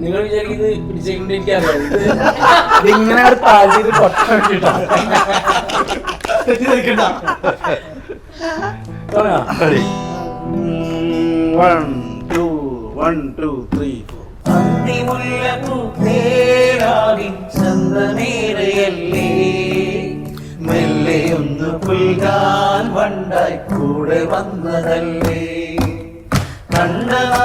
നിങ്ങൾ വിചാരിക്കുന്നത് പിടിച്ചേക്കൊണ്ട് എനിക്കറിയാം ഇത് ഇതിങ്ങനെ ഒരു താഴ്ചയിൽ കൊട്ട. വെച്ചിട്ടാ തെറ്റിദ്ധരിക്കണ്ട തുടങ്ങാം one two one two three four ചന്തമേറയല്ലേ മെല്ലെയൊന്ന് പുൽകാൻ വണ്ടായി കൂടെ വന്നതല്ലേ? കണ്ടതാ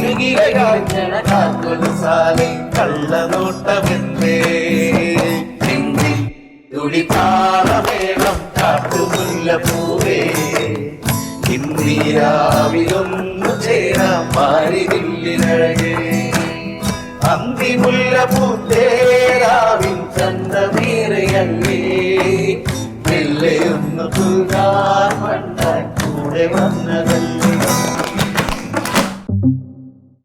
കിലുകിലകിലുങ്ങളാക്കൊലസാരെ കള്ളനോട്ടമെന്തേ നെഞ്ചിൽ തുടിപ്പാറമേളം കാട്ടുമുല്ല പൂവേ ഇന്നീരാവിലൊന്നു ചേരാം മാറിവില്ലിനഴകേ അന്തിമുല്ല പൂത്തേരാവിൻ ചന്തമേറയല്ലേ കൂടെ വന്നതല്ലേ